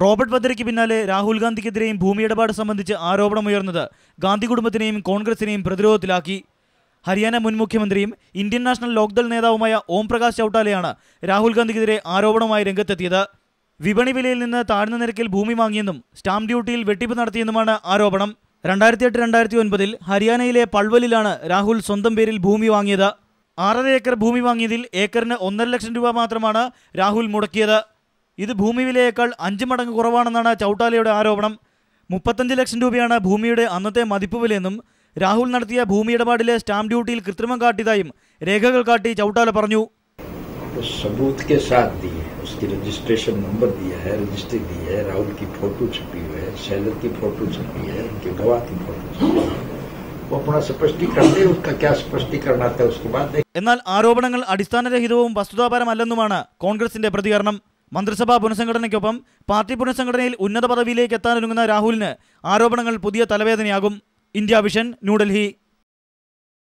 Robert വദ്രയ്ക്ക് പിന്നാലെ രാഹുൽ ഗാന്ധിക്കെതിരെയും ഭൂമി ഇടപാട് സംബന്ധിച്ച് ആരോപണമുയർന്നത് ഗാന്ധി കുടുംബത്തിനെയും കോൺഗ്രസിനെയും പ്രതിരോധത്തിലാക്കി. ഹരിയാന മുൻ മുഖ്യമന്ത്രിയും ഇന്ത്യൻ നാഷണൽ ലോക്ദൾ നേതാവുമായ ഓം പ്രകാശ് ചൌട്ടാലയാണ് രാഹുൽ ഗാന്ധിക്കെതിരെ ആരോപണവുമായി രംഗത്തെത്തിയത്. വിപണി വിലയിൽ നിന്ന് താഴ്ന്ന നിരക്കിൽ ഭൂമി വാങ്ങിയെന്നും സ്റ്റാമ്പ് ഡ്യൂട്ടിയിൽ വെട്ടിപ്പ് നടത്തിയെന്നുമാണ് ആരോപണം. രണ്ടായിരത്തി എട്ട് രണ്ടായിരത്തി ഒൻപതിൽ ഹരിയാനയിലെ പൾവലിലാണ് രാഹുൽ സ്വന്തം പേരിൽ ഭൂമി വാങ്ങിയത്. ആറര ഏക്കർ ഭൂമി വാങ്ങിയതിൽ ഏക്കറിന് ഒന്നര ലക്ഷം രൂപ മാത്രമാണ് രാഹുൽ മുടക്കിയത്. ഇത് ഭൂമി വിലയേക്കാൾ അഞ്ച് മടങ്ങ് കുറവാണെന്നാണ് ചൌട്ടാലയുടെ ആരോപണം മുപ്പത്തഞ്ച് ലക്ഷം രൂപയാണ് ഭൂമിയുടെ അന്നത്തെ മതിപ്പ് വിലയെന്നും രാഹുൽ നടത്തിയ ഭൂമി ഇടപാടിലെ സ്റ്റാമ്പ് ഡ്യൂട്ടിയിൽ കൃത്രിമം കാട്ടിയതായും രേഖകൾ കാട്ടി ചൌട്ടാല പറഞ്ഞു उस सबूत के साथ दिए उसकी रजिस्ट्रेशन नंबर दिया है रजिस्ट्री दी है राहुल की फोटो छपी हुई है सेलर की फोटो छपी है उनके गवाह की फोटो छपी है वो अपना स्पष्टीकरण दे उसका क्या स्पष्टीकरण आता है उसके बाद देख എന്നാൽ ആരോപണങ്ങൾ അടിസ്ഥാനരഹിതവും വസ്തുതാപരമല്ലെന്നുമാണ് കോൺഗ്രസിന്റെ പ്രതികരണം മന്ത്രിസഭാ പുനഃസംഘടനയ്ക്കൊപ്പം പാർട്ടി പുനഃസംഘടനയിൽ ഉന്നത പദവിയിലേക്ക് എത്താനൊരുങ്ങുന്ന രാഹുലിന് ആരോപണങ്ങൾ പുതിയ തലവേദനയാകും. India vision New Delhi.